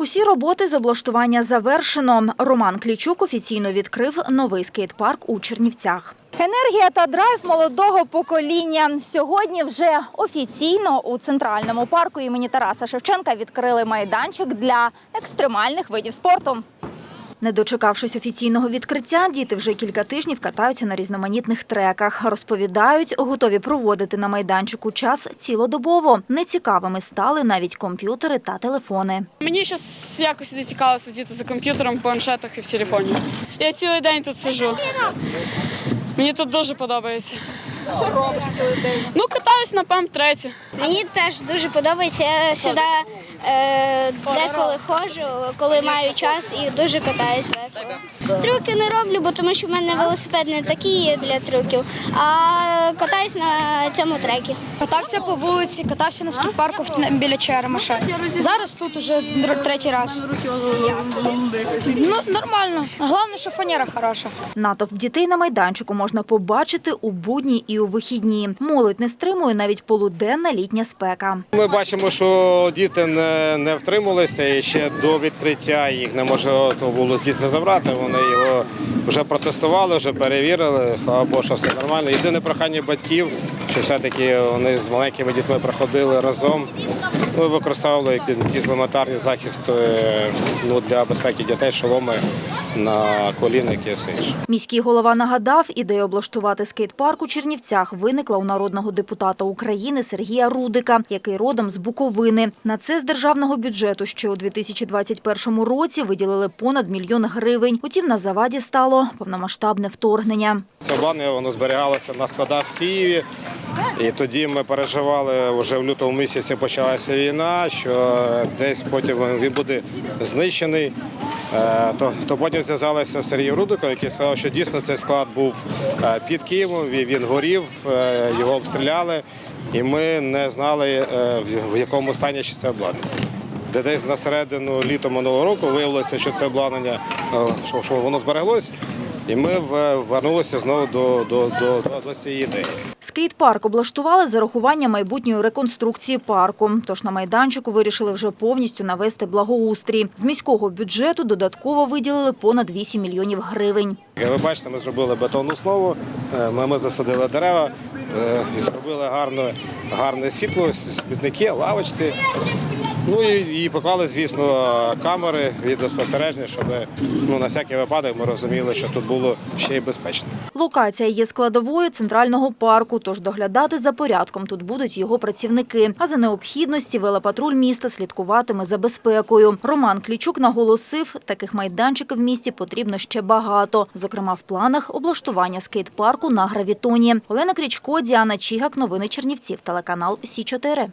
Усі роботи з облаштування завершено. Роман Клічук офіційно відкрив новий скейт-парк у Чернівцях. Енергія та драйв молодого покоління. Сьогодні вже офіційно у центральному парку імені Тараса Шевченка відкрили майданчик для екстремальних видів спорту. Не дочекавшись офіційного відкриття, діти вже кілька тижнів катаються на різноманітних треках. Розповідають, готові проводити на майданчику час цілодобово. Нецікавими стали навіть комп'ютери та телефони. Мені зараз якось не цікаво сидіти за комп'ютером, планшетах і в телефоні. Я цілий день тут сижу. Мені тут дуже подобається. Що робиш цілий день? Ну, катаюсь на памп треті. Мені теж дуже подобається. Я сюди е, деколи ходжу, коли маю час і дуже катаюсь весело. Трюки не роблю, бо тому що в мене велосипед не такий для трюків, а катаюсь на цьому трекі. Катався по вулиці, катався на скейт-парку біля Черемаша. Зараз тут уже третій раз. Ну, нормально. Головне, що фанера хороша. Натовп дітей на майданчику можна побачити у будні і у вихідні. Молодь не стримує навіть полуденна літня спека. Ми бачимо, що діти не, не втрималися і ще до відкриття їх не може було звідси забрати. Вони його вже протестували, вже перевірили. Слава Богу, що все нормально. Єдине прохання батьків, що все-таки вони з маленькими дітьми проходили разом. Ми використовували як- якийсь захист ну, для безпеки дітей, шоломи на колінники і все інше. Міський голова нагадав, ідея облаштувати скейт-парк у Чернівцях виникла у народного депутата України Сергія Рудика, який родом з Буковини. На це з державного бюджету ще у 2021 році виділили понад мільйон гривень. Утім, на заваді стало повномасштабне вторгнення. Це обладнання воно зберігалося на складах в Києві. І тоді ми переживали, вже в лютому місяці почалася війна, що десь потім він буде знищений. Е, То, то потім зв'язалися з Сергієм Рудиком, який сказав, що дійсно цей склад був е, під Києвом, він горів, е, його обстріляли, і ми не знали, в- якому стані ще це обладнання. Де десь на середину літа минулого року виявилося, що це обладнання, що, що воно збереглось, і ми вернулися знову до, до, до, до цієї ідеї. Скейт-парк облаштували за рахування майбутньої реконструкції парку. Тож на майданчику вирішили вже повністю навести благоустрій. З міського бюджету додатково виділили понад 8 мільйонів гривень. Ви бачите, ми зробили бетонну основу, е, ми засадили дерева, е, зробили гарне, гарне світло, смітники, лавочці. Ну і, і поклали, звісно, камери відеоспостереження, щоб ну, на всякий випадок ми розуміли, що тут було ще й безпечно. Локація є складовою центрального парку, тож доглядати за порядком тут будуть його працівники. А за необхідності велопатруль міста слідкуватиме за безпекою. Роман Клічук наголосив, таких майданчиків в місті потрібно ще багато. Зокрема, в планах облаштування скейт-парку на гравітоні. Олена Крічко, Діана Чігак. Новини Чернівців. Телеканал Сі 4